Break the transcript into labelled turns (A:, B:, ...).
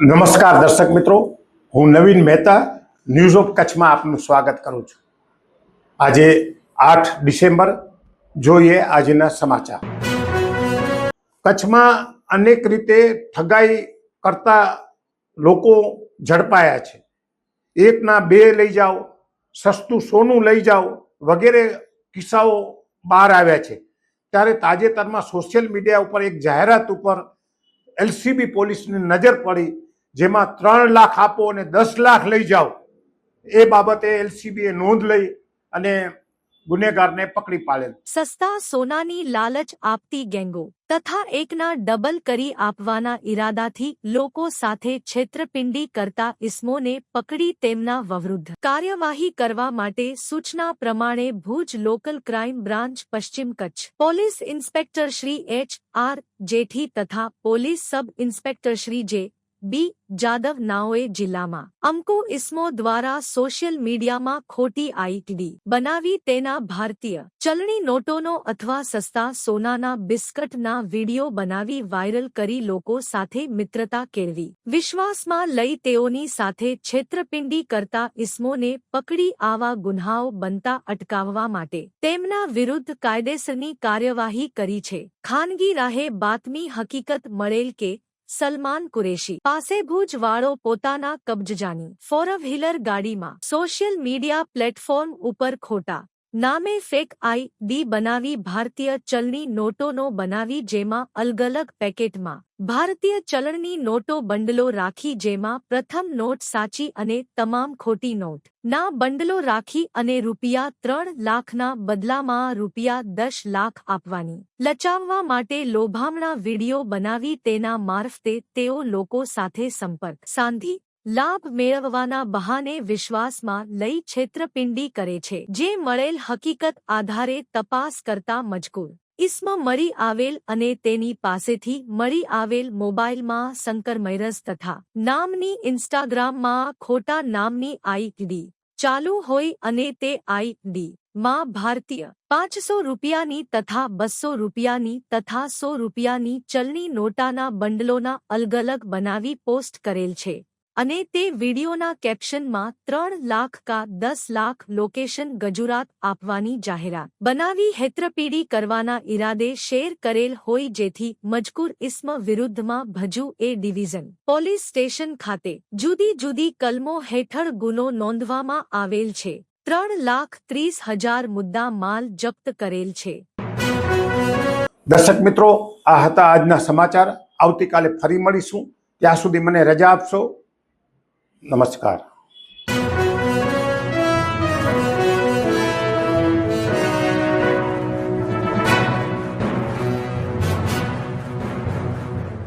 A: નમસ્કાર દર્શક મિત્રો, હું નવીન મહેતા ન્યૂઝ ઓફ કચ્છમાં આપનું સ્વાગત કરું છું. આજે આઠ ડિસેમ્બર, જોઈએ આજના સમાચાર. કચ્છમાં અનેક રીતે ઠગાઈ કરતા લોકો ઝડપાયા છે. એકના બે લઈ જાઓ, સસ્તું સોનું લઈ જાઓ, વગેરે કિસ્સાઓ બહાર આવ્યા છે. ત્યારે તાજેતરમાં સોશિયલ મીડિયા ઉપર એક જાહેરાત ઉપર એલસીબી પોલીસની નજર પડી જેમાં ત્રણ લાખ આપો અને દસ લાખ લઈ જાઓ, એ બાબતે એલસીબીએ નોંધ લઈ અને ગુનેગારને પકડી પાડેલ.
B: સસ્તા સોનાની લાલચ આપતી ગેંગો તથા એકના ડબલ કરી આપવાના ઈરાદાથી લોકો સાથે છેતરપિંડી કરતા ઇસમોને પકડી તેમના વવૃદ્ધ. કાર્યવાહી કરવા માટે સૂચના પ્રમાણે ભુજ લોકલ ક્રાઇમ બ્રાન્ચ પશ્ચિમ Kutch. Police inspector Shri H R Jethi તથા પોલીસ સબ ઇન્સ્પેક્ટર શ્રી જે બી. જાદવ નાઓએ જિલ્લામાં અમકો ઇસ્મો દ્વારા સોશિયલ મીડિયામાં ખોટી આઈટી બનાવી તેના ભારતીય ચલણી નોટોનો અથવા સસ્તા સોનાના બિસ્કટના વીડિયો બનાવી વાયરલ કરી લોકો સાથે મિત્રતા કેળવી. વિશ્વાસમાં લઈ તેઓની સાથે છેતરપિંડી કરતા ઇસ્મોને પકડી આવા ગુન્હાઓ બનતા અટકાવવા માટે તેમના વિરુદ્ધ કાયદેસરની કાર્યવાહી કરી છે. ખાનગી રાહે બાતમી હકીકત મળેલ કે સલમાન કુરેશી પાસે ભુજ વાળો પોતાના કબજજાની ફોર વ્હીલર ગાડીમાં સોશિયલ મીડિયા પ્લેટફોર્મ ઉપર ખોટા નામે ફેક આઈ ડી બનાવી ભારતીય ચલણી નોટોનો બનાવી જેમાં અલગ અલગ પેકેટમાં. ભારતીય ચલણની નોટો બંડલો રાખી જેમાં પ્રથમ નોટ સાચી અને તમામ ખોટી નોટ. ના બંડલો રાખી અને રૂપિયા ત્રણ લાખના બદલામાં રૂપિયા દસ લાખ આપવાની. લચાવવા માટે લોભામણા વીડિયો બનાવી તેના મારફતે તેઓ લોકો સાથે સંપર્ક. સાંધી લાભ મેળવવાના બહાને વિશ્વાસમાં લઈ છેતરપિંડી કરે છે, જે મળેલ હકીકત આધારે તપાસ કરતા મજકૂર. ઇસ્મ મળી આવેલ અને તેની પાસેથી મળી આવેલ મોબાઈલમાં શંકર મૈરસ તથા નામની ઇન્સ્ટાગ્રામમાં ખોટા નામની આઈડી ચાલુ હોય અને તે આઈડી માં ભારતીય પાંચસો રૂપિયાની તથા બસો રૂપિયાની તથા સો રૂપિયાની ચલણી નોટાના બંડલોના અલગ અલગ બનાવી પોસ્ટ કરેલ છે. અને તે વિડીયોના કેપ્શનમાં ત્રણ લાખ કા દસ લાખ લોકેશન ગજુરાત આપવાની જાહેરાત. બનાવી હેત્રપીડી કરવાના ઈરાદે શેર કરેલ હોય જેથી મજકૂર ઇસ્મ વિરુદ્ધમાં Bhuj A division. Police station ખાતે જુદી જુદી કલમો હેઠળ ગુનો નોંધવામાં આવેલ છે. ત્રણ લાખ ત્રીસ હજાર મુદ્દા માલ જપ્ત કરેલ છે.
A: દર્શક મિત્રો, આ હતા આજના સમાચાર. આવતીકાલે ફરી મળીશું. ત્યાં સુધી મને રજા આપશો. નમસ્કાર.